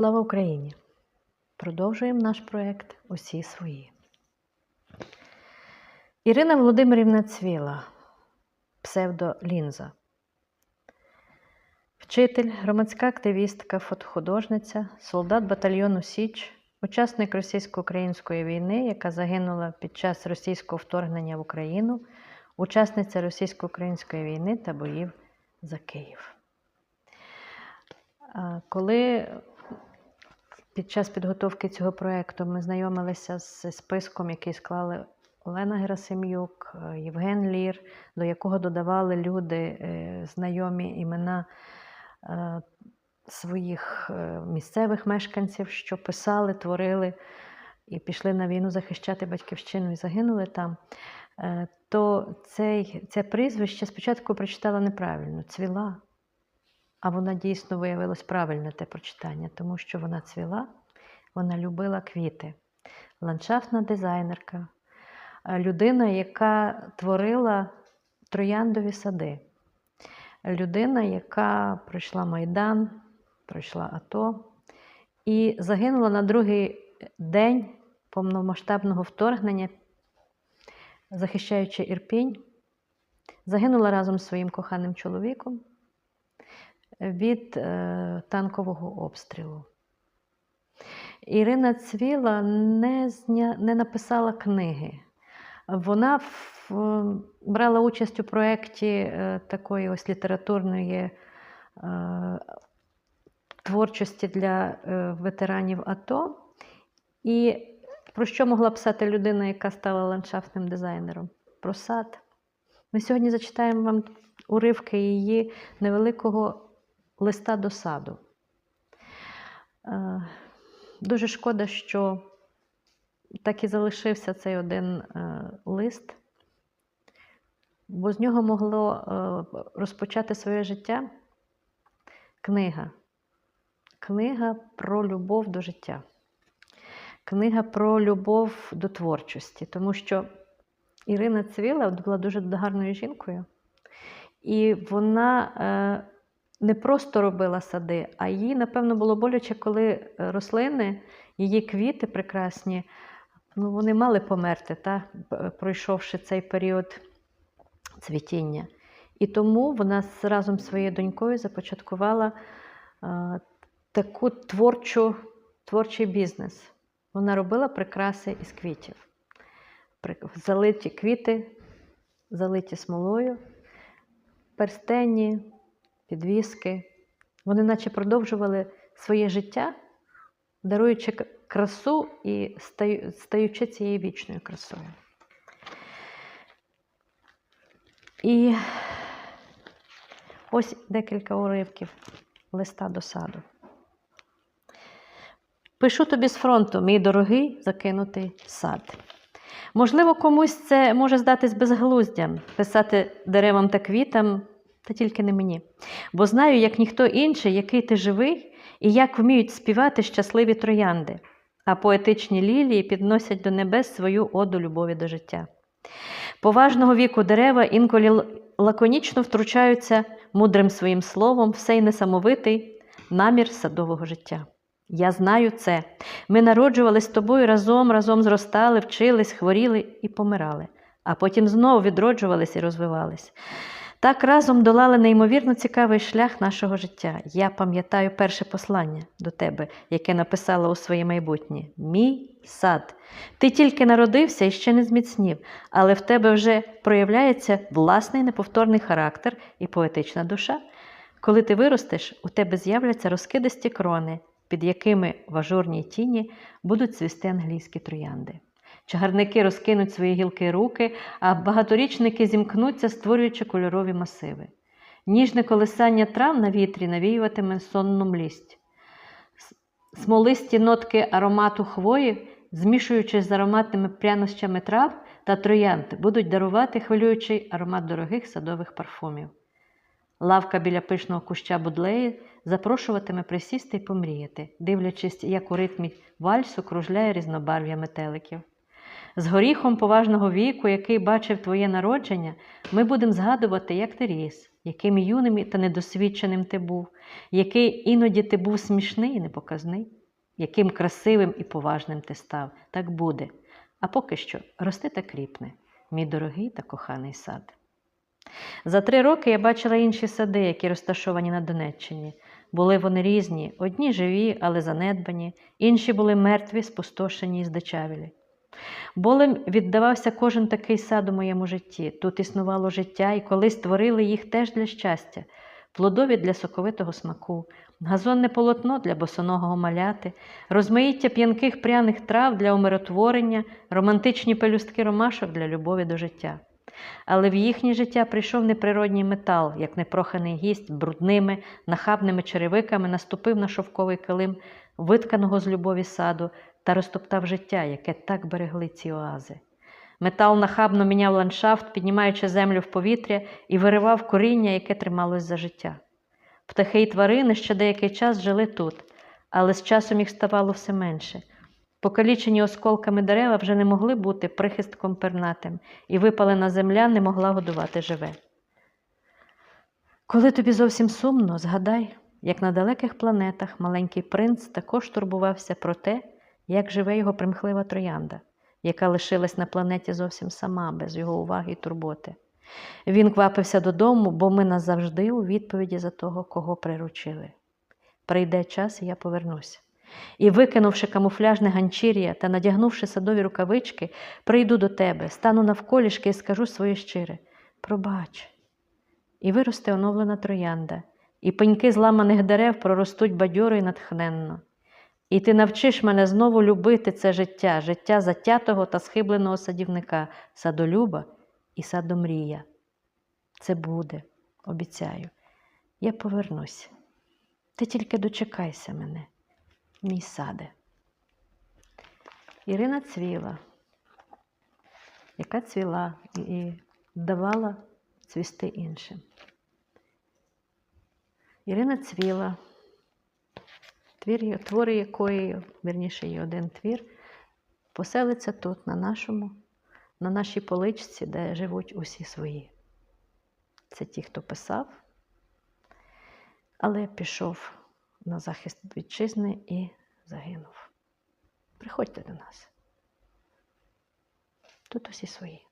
Слава Україні! Продовжуємо наш проєкт Усі свої. Ірина Володимирівна Цвіла, псевдо Лінза. Вчитель, громадська активістка, фотохудожниця, солдат батальйону Січ, учасник російсько-української війни, яка загинула під час російського вторгнення в Україну, учасниця російсько-української війни та боїв за Київ. Коли під час підготовки цього проєкту ми знайомилися з списком, який склали Олена Герасим'юк, е, Євген Лір, до якого додавали люди е, знайомі імена е, своїх місцевих мешканців, що писали, творили і пішли на війну захищати батьківщину і загинули там, то цей, це прізвище спочатку прочитала неправильно цвіла. А вона дійсно виявилось правильне те прочитання, тому що вона цвіла, вона любила квіти. Ландшафтна дизайнерка, е, людина, яка творила трояндові сади, людина, яка пройшла Майдан, пройшла АТО і загинула на другий день повномасштабного вторгнення, захищаючи Ірпінь, загинула разом з своїм коханим чоловіком від е, танкового обстрілу. Ірина Цвіла не, зня... не написала книги. Вона в... брала участь у проєкті е, такої ось літературної е, творчості для е, ветеранів АТО. І про що могла писати людина, яка стала ландшафтним дизайнером? Про сад. Ми сьогодні зачитаємо вам уривки її невеликого листа до саду. Е, Дуже шкода, що так і залишився цей один е, лист, бо з нього могло е, розпочати своє життя книга. Книга про любов до життя. Книга про любов до творчості, тому що Ірина Цвіла була дуже гарною жінкою, і вона не просто робила сади, а їй, напевно, було боляче, коли рослини, її квіти прекрасні, ну, вони мали померти, та, пройшовши цей період цвітіння. І тому вона разом з своєю донькою започаткувала е, таку творчу, творчий бізнес. Вона робила прикраси із квітів. Залиті квіти, залиті смолою, перстені, підвіски. Вони наче продовжували своє життя, даруючи красу і стаючи цією вічною красою. І ось декілька уривків листа до саду. Пишу тобі з фронту, мій дорогий закинутий сад. Можливо, комусь це може здатись безглуздям писати деревам та квітам, та тільки не мені. Бо знаю, як ніхто інший, який ти живий, і як вміють співати щасливі троянди, а поетичні лілії підносять до небес свою оду любові до життя. Поважного віку дерева інколи лаконічно втручаються мудрим своїм словом в сей несамовитий намір садового життя. Я знаю це. Ми народжувались з тобою разом, разом зростали, вчились, хворіли і помирали, а потім знову відроджувались і розвивались. Так разом долали неймовірно цікавий шлях нашого життя. Я пам'ятаю перше послання до тебе, яке написала у своє майбутнє: Мій сад. Ти тільки народився і ще не зміцнів, але в тебе вже проявляється власний неповторний характер і поетична душа. Коли ти виростеш, у тебе з'являться розкидисті крони, під якими в ажурній тіні будуть цвісти англійські троянди. Чагарники розкинуть свої гілки руки, а багаторічники зімкнуться, створюючи кольорові масиви. Ніжне колисання трав на вітрі навіюватиме сонну млість. Смолисті нотки аромату хвої, змішуючись з ароматними прянощами трав та троянд, будуть дарувати хвилюючий аромат дорогих садових парфумів. Лавка біля пишного куща будлеї запрошуватиме присісти і помріяти, дивлячись, як у ритмі вальсу кружляє різнобарв'я метеликів. З горіхом поважного віку, який бачив твоє народження, ми будемо згадувати, як ти ріс, яким юним та недосвідченим ти був, який іноді ти був смішний і неповказний, яким красивим і поважним ти став, так буде. А поки що рости та кріпне, мій дорогий та коханий сад. За три роки я бачила інші сади, які розташовані на Донеччині. Були вони різні, одні живі, але занедбані, інші були мертві, спустошені і здичавілі. Болем віддавався кожен такий сад у моєму житті. Тут існувало життя, і колись створили їх теж для щастя, плодові для соковитого смаку, газонне полотно для босоного маляти, розмаїття п'янких пряних трав для умиротворення, романтичні пелюстки ромашок для любові до життя. Але в їхнє життя прийшов неприродній метал, як непроханий гість, брудними, нахабними черевиками наступив на шовковий килим, витканого з любові саду, та розтоптав життя, яке так берегли ці оази. Метал нахабно міняв ландшафт, піднімаючи землю в повітря і виривав коріння, яке трималось за життя. Птахи й тварини ще деякий час жили тут, але з часом їх ставало все менше. Покалічені осколками дерева вже не могли бути прихистком пернатим, і випалена земля не могла годувати живе. Коли тобі зовсім сумно, згадай, як на далеких планетах маленький принц також турбувався про те, як живе його примхлива троянда, яка лишилась на планеті зовсім сама, без його уваги і турботи. Він квапився додому, бо ми назавжди у відповіді за того, кого приручили. Прийде час, і я повернуся. І, викинувши камуфляжне ганчір'я та надягнувши садові рукавички, прийду до тебе, стану навколішки і скажу своє щире пробач. І виросте оновлена троянда, і пеньки зламаних дерев проростуть бадьоро і натхненно. І ти навчиш мене знову любити це життя, життя затятого та схибленого садівника, садолюба і садомрія. Це буде, обіцяю. Я повернусь. Ти тільки дочекайся мене, мій саде. Ірина цвіла, яка цвіла і давала цвісти іншим. Ірина цвіла, твір, твори якої, вірніше, є один твір, поселиться тут, на нашому, на нашій поличці, де живуть усі свої. Це ті, хто писав, але пішов на захист вітчизни і загинув. Приходьте до нас. Тут усі свої.